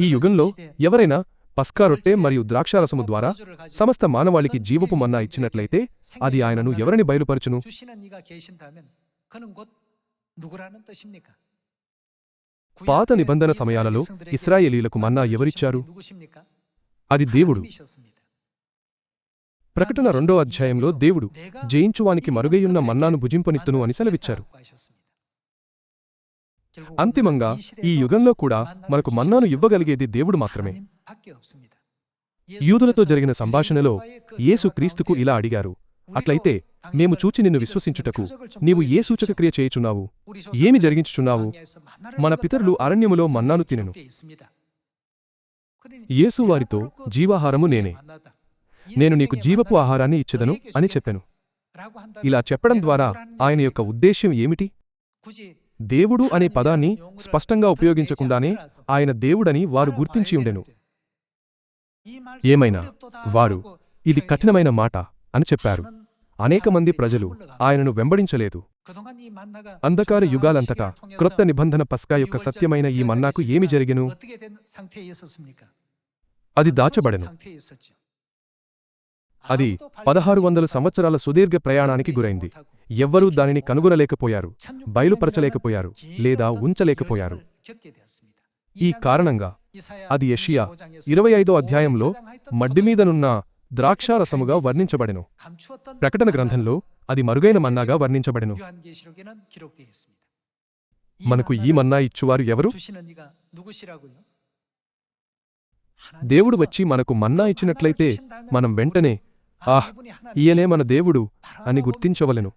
ఈ యుగంలో ఎవరైనా పస్కా రొట్టె మరియు ద్రాక్షారసము ద్వారా సమస్త మానవాళికి జీవపు మన్నా ఇచ్చినట్లయితే అది ఆయనను ఎవరిని బయలుపరచును? పాత నిబంధన సమయాలలో ఇస్రాయేలీలకు మన్నా ఎవరిచ్చారు? అది దేవుడు. ప్రకటన రెండో అధ్యాయంలో దేవుడు జయించువానికి మరుగైయున్న మన్నాను భుజింపనిత్తును అని సెలవిచ్చారు. అంతిమంగా ఈ యుగంలో కూడా మనకు మన్నాను ఇవ్వగలిగేది దేవుడు మాత్రమే. యూదులతో జరిగిన సంభాషణలో యేసు క్రీస్తుకు ఇలా అడిగారు. అట్లయితే మేము చూచి నిన్ను విశ్వసించుటకు నీవు ఏ సూచక క్రియ చేయుచున్నావు? ఏమి జరిగించుచున్నావు? మన పితరులు అరణ్యములో మన్నాను తినెను. యేసు వారితో జీవాహారము నేనే. నేను నీకు జీవపు ఆహారాన్ని ఇచ్చెదను అని చెప్పెను. ఇలా చెప్పడం ద్వారా ఆయన యొక్క ఉద్దేశ్యం ఏమిటి? దేవుడు అనే పదాన్ని స్పష్టంగా ఉపయోగించకుండానే ఆయన దేవుడని వారు గుర్తించి ఉండెను. ఏమైనా? వారు ఇది కఠినమైన మాట అని చెప్పారు. అనేక మంది ప్రజలు ఆయనను వెంబడించలేదు. అంధకార యుగాలంతటా క్రొత్త నిబంధన పస్కా యొక్క సత్యమైన ఈ మన్నాకు ఏమి జరిగెను? అది దాచబడెను. అది పదహారు వందల సంవత్సరాల సుదీర్ఘ ప్రయాణానికి గురైంది. ఎవ్వరూ దానిని కనుగొనలేకపోయారు బయలుపరచలేకపోయారు లేదా ఉంచలేకపోయారు. ఈ కారణంగా అది యషియా ఇరవై ఐదో అధ్యాయంలో మడ్డిమీదనున్న ద్రాక్షారసముగా వర్ణించబడెను. ప్రకటన గ్రంథంలో అది మరుగైన మన్నాగా వర్ణించబడెను. మనకు ఈ మన్నా ఇచ్చువారు ఎవరు? దేవుడు వచ్చి మనకు మన్నా ఇచ్చినట్లయితే మనం వెంటనే ఆహ్ ఈయనే మన దేవుడు అని గుర్తించవలెను.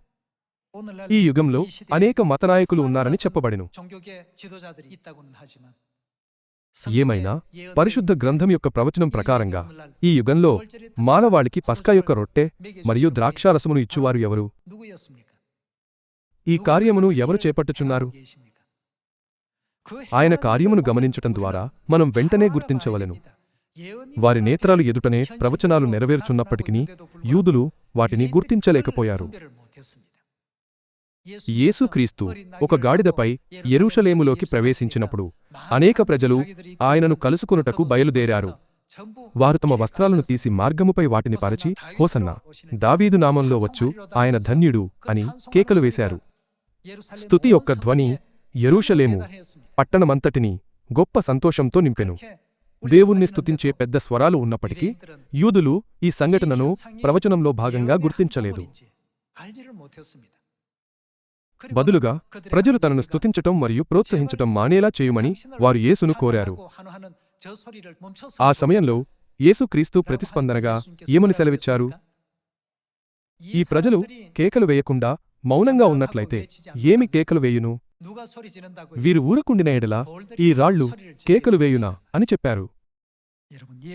ఈ యుగంలో అనేక మతనాయకులు ఉన్నారని చెప్పబడెను. ఏమైనా పరిశుద్ధ గ్రంథం యొక్క ప్రవచనం ప్రకారంగా ఈ యుగంలో మానవాళికి పస్కా యొక్క రొట్టె మరియు ద్రాక్షారసమును ఇచ్చువారు ఎవరు? ఈ కార్యమును ఎవరు చేపట్టుచున్నారు? ఆయన కార్యమును గమనించటం ద్వారా మనం వెంటనే గుర్తించవలెను. వారి నేత్రాలు ఎదుటనే ప్రవచనాలు నెరవేర్చున్నప్పటికీ యూదులు వాటిని గుర్తించలేకపోయారు. యేసుక్రీస్తు ఒక గాడిదపై ఎరుషలేములోకి ప్రవేశించినప్పుడు అనేక ప్రజలు ఆయనను కలుసుకొనుటకు బయలుదేరారు. వారు తమ వస్త్రాలను తీసి మార్గముపై వాటిని పరచి హోసన్న దావీదు నామంలో వచ్చు ఆయన ధన్యుడు అని కేకలు వేశారు. స్తుతి యొక్క ధ్వని ఎరుషలేము పట్టణమంతటిని గొప్ప సంతోషంతో నింపెను. దేవుణ్ణి స్తుతించే పెద్ద స్వరాలు ఉన్నప్పటికీ యూదులు ఈ సంఘటనను ప్రవచనంలో భాగంగా గుర్తించలేదు. బదులుగా ప్రజలు తనను స్తుతించటం మరియు ప్రోత్సహించటం మానేలా చేయమని వారు యేసును కోరారు. ఆ సమయంలో యేసుక్రీస్తు ప్రతిస్పందనగా ఏమని సెలవిచ్చారు? ఈ ప్రజలు కేకలు వేయకుండా మౌనంగా ఉన్నట్లయితే ఏమి కేకలు వేయును? వీరు ఊరకుండిన ఎడల ఈ రాళ్ళు కేకలు వేయునా? అని చెప్పారు.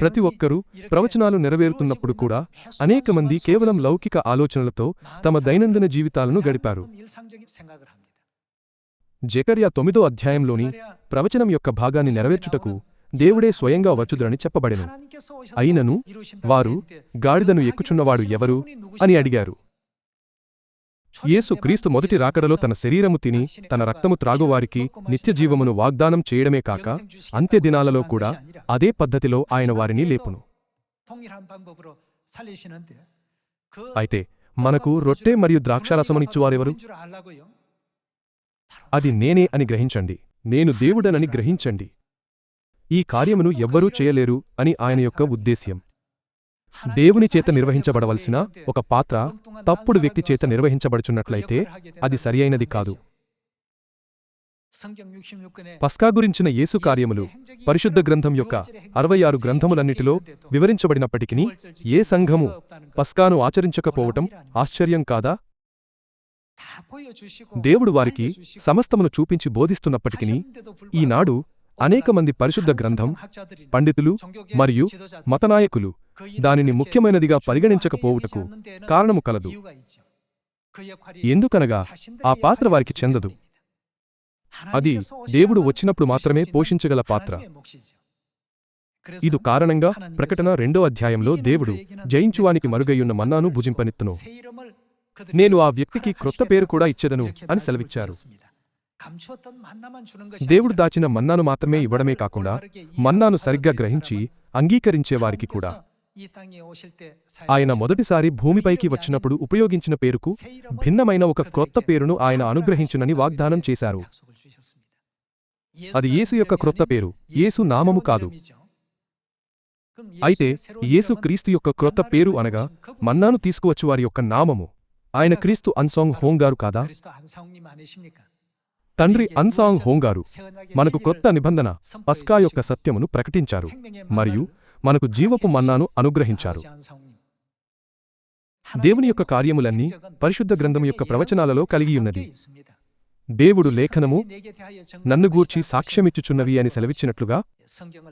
ప్రతి ఒక్కరూ ప్రవచనాలు నెరవేరుతున్నప్పుడు కూడా అనేక మంది కేవలం లౌకిక ఆలోచనలతో తమ దైనందిన జీవితాలను గడిపారు. జెకర్యా తొమ్మిదో అధ్యాయంలోని ప్రవచనం యొక్క భాగాన్ని నెరవేర్చుటకు దేవుడే స్వయంగా వచ్చుదురని చెప్పబడెను. అయినను వారు గాడిదను ఎక్కుచున్నవాడు ఎవరు అని అడిగారు. యేసు క్రీస్తు మొదటి రాకడలో తన శరీరము తిని తన రక్తము త్రాగువారికి నిత్యజీవమును వాగ్దానం చేయడమే కాక అంత్యదినాలలో కూడా అదే పద్ధతిలో ఆయన వారిని లేపును. అయితే మనకు రొట్టె మరియు ద్రాక్షారసమునిచ్చువారెవరు అది నేనే అని గ్రహించండి. నేను దేవుడనని గ్రహించండి. ఈ కార్యమును ఎవ్వరూ చేయలేరు అని ఆయన యొక్క ఉద్దేశ్యం. దేవుని చేత నిర్వహించబడవలసిన ఒక పాత్ర తప్పుడు వ్యక్తి చేత నిర్వహించబడుచున్నట్లయితే అది సరియైనది కాదు. పస్కా గురించిన యేసు కార్యములు పరిశుద్ధ గ్రంథం యొక్క అరవై ఆరు గ్రంథములన్నిటిలో వివరించబడినప్పటికీ ఏ సంఘము పస్కాను ఆచరించకపోవటం ఆశ్చర్యం కాదా? దేవుడు వారికి సమస్తమును చూపించి బోధిస్తున్నప్పటికీ ఈనాడు అనేక మంది పరిశుద్ధ గ్రంథం పండితులు మరియు మతనాయకులు దానిని ముఖ్యమైనదిగా పరిగణించకపోవుటకు కారణము కలదు ఎందుకనగా ఆ పాత్ర వారికి చెందదు. అది దేవుడు వచ్చినప్పుడు మాత్రమే పోషించగల పాత్ర. ఇదు కారణంగా ప్రకటన రెండో అధ్యాయంలో దేవుడు జయించువానికి మరుగయ్యున్న మన్నాను భుజింపనెత్తును. నేను ఆ వ్యక్తికి క్రొత్త పేరు కూడా ఇచ్చేదను అని సెలవిచ్చారు. దేవుడు దాచిన మన్నాను మాత్రమే ఇవ్వడమే కాకుండా మన్నాను సరిగ్గా గ్రహించి అంగీకరించేవారికి కూడా ఆయన మొదటిసారి భూమిపైకి వచ్చినప్పుడు ఉపయోగించిన పేరుకు భిన్నమైన ఒక క్రొత్త పేరును ఆయన అనుగ్రహించునని వాగ్దానం చేశారు. అది యేసు యొక్క క్రొత్త పేరు. యేసు నామము కాదు. అయితే యేసు క్రీస్తు యొక్క క్రొత్త పేరు అనగా మన్నాను తీసుకువచ్చు వారి యొక్క నామము. ఆయన క్రీస్తు అన్సాంగ్ హోంగారు కాదా? తండ్రి అన్సాంగ్ హోంగారు మనకు క్రొత్త నిబంధన పస్కా యొక్క సత్యమును ప్రకటించారు. మరియు మనకు జీవపు మన్నాను అనుగ్రహించారు. దేవుని యొక్క కార్యములన్నీ పరిశుద్ధ గ్రంథం యొక్క ప్రవచనాలలో కలిగియున్నది దేవుడు లేఖనము నన్ను గూర్చి సాక్ష్యమిచ్చుచున్నవి అని సెలవిచ్చినట్లుగా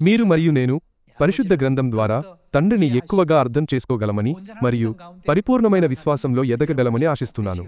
మీరు మరియు నేను పరిశుద్ధ గ్రంథం ద్వారా తండ్రిని ఎక్కువగా అర్థం చేసుకోగలమని మరియు పరిపూర్ణమైన విశ్వాసంలో ఎదగగలమని ఆశిస్తున్నాను.